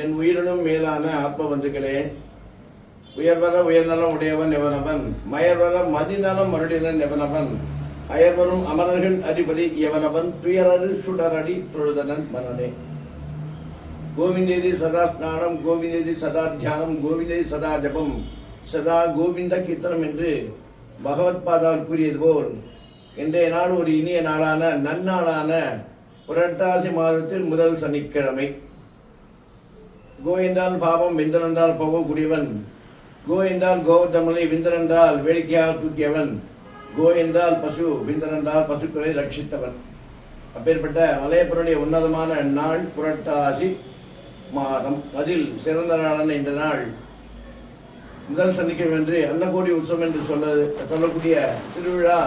என் உயிரினும் மேலான ஆத்ம பந்துக்களே உயர்வர உயர்நலம் உடையவன் எவனவன்? மயர்வர மதிநலம் மருடினன் எவனவன்? அயர்வரும் அமரர்கள் அதிபதி எவனவன்? துயரறு சுடரடி தொழுதனன் மனனே கோவிந்தேதி சதா ஸ்நானம் கோவிந்தேதி சதா தியானம் கோவிந்தேதி சதா ஜபம் சதா கோவிந்த கீர்த்தனம் என்று பகவத் பாதால் கூறியது போல் இன்றைய நாள் ஒரு இனிய நாளான நன்னாளான புரட்டாசி மாதத்தில் முதல் சனிக்கிழமை. கோ என்றால் பாவம் விந்தன் என்றால் போகக்கூடியவன் கோ என்றால் கோவர்தமலை விந்தன் என்றால் வேடிக்கையாக தூக்கியவன். கோ என்றால் பசு விந்தன் என்றால் பசுக்களை ரட்சித்தவன். அப்பேற்பட்ட மலையப்பனுடைய உன்னதமான நாள் புரட்டாசி மாதம். அதில் சிறந்த நாளான இந்த நாள்? முதல் சனிக்கிழமை என்று அன்னகோடி உற்சவம் என்று சொல்ல சொல்லக்கூடிய திருவிழா.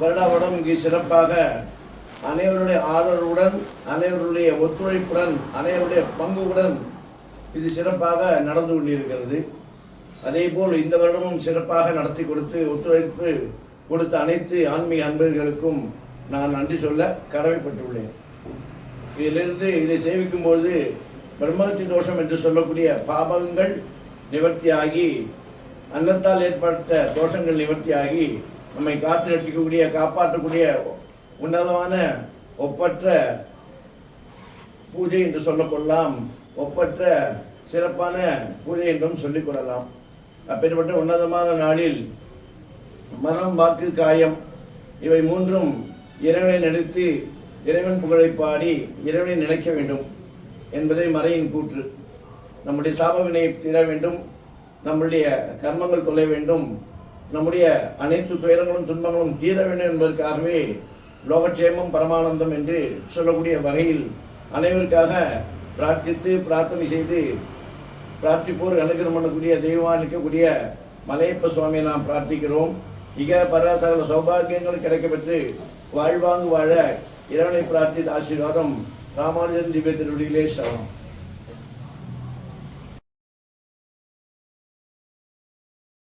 வருடாவடம் இங்கு சிறப்பாக அனைவருடைய ஆதரவுடன் அனைவருடைய ஒத்துழைப்புடன் அனைவருடைய பங்குடன் இது சிறப்பாக நடந்து கொண்டிருக்கிறது. அதேபோல் இந்த வருடமும் சிறப்பாக நடத்தி கொடுத்து ஒத்துழைப்பு கொடுத்த அனைத்து ஆன்மீக அன்பர்களுக்கும் நான் நன்றி சொல்ல கடமைப்பட்டுள்ளேன். இதிலிருந்து இதை சேவிக்கும்போது பிரம்மகத்தி தோஷம் என்று சொல்லக்கூடிய பாபங்கள் நிவர்த்தியாகி அன்னத்தால் ஏற்பட்ட தோஷங்கள் நிவர்த்தியாகி நம்மை காத்து காப்பாற்றக்கூடிய உன்னதமான ஒப்பற்ற பூஜை என்று சொல்லக்கொள்ளலாம் ஒப்பற்ற சிறப்பான பூஜை என்றும் சொல்லிக் கொள்ளலாம். அப்பேற்பட்ட உன்னதமான நாளில் மனம் வாக்கு காயம் இவை மூன்றும் இறைவனை நினைத்து இறைவன் புகழை பாடி இறைவனை நினைக்க வேண்டும் என்பதே மறையின் கூற்று. நம்முடைய சாபவினை தீர வேண்டும். நம்முடைய கர்மங்கள் கொள்ள வேண்டும். நம்முடைய அனைத்து துயரங்களும் துன்பங்களும் தீர வேண்டும் என்பதற்காகவே லோகக்ஷேமம் பரமானந்தம் என்று சொல்லக்கூடிய வகையில் அனைவருக்காக பிரார்த்தித்து பிரார்த்தனை செய்து பிரார்த்திப்போர் அனுகிரம் பண்ணக்கூடிய தெய்வமானிக்கக்கூடிய மலையப்ப சுவாமியை நாம் பிரார்த்திக்கிறோம். மிக பராசகல சௌபாகியங்கள் கிடைக்கப்பெற்று வாழ்வாங்கு வாழ இறைவனை பிரார்த்தித்த ஆசீர்வாதம். ராமானுஜன் திவ்ய திருவடியிலே சரணம்.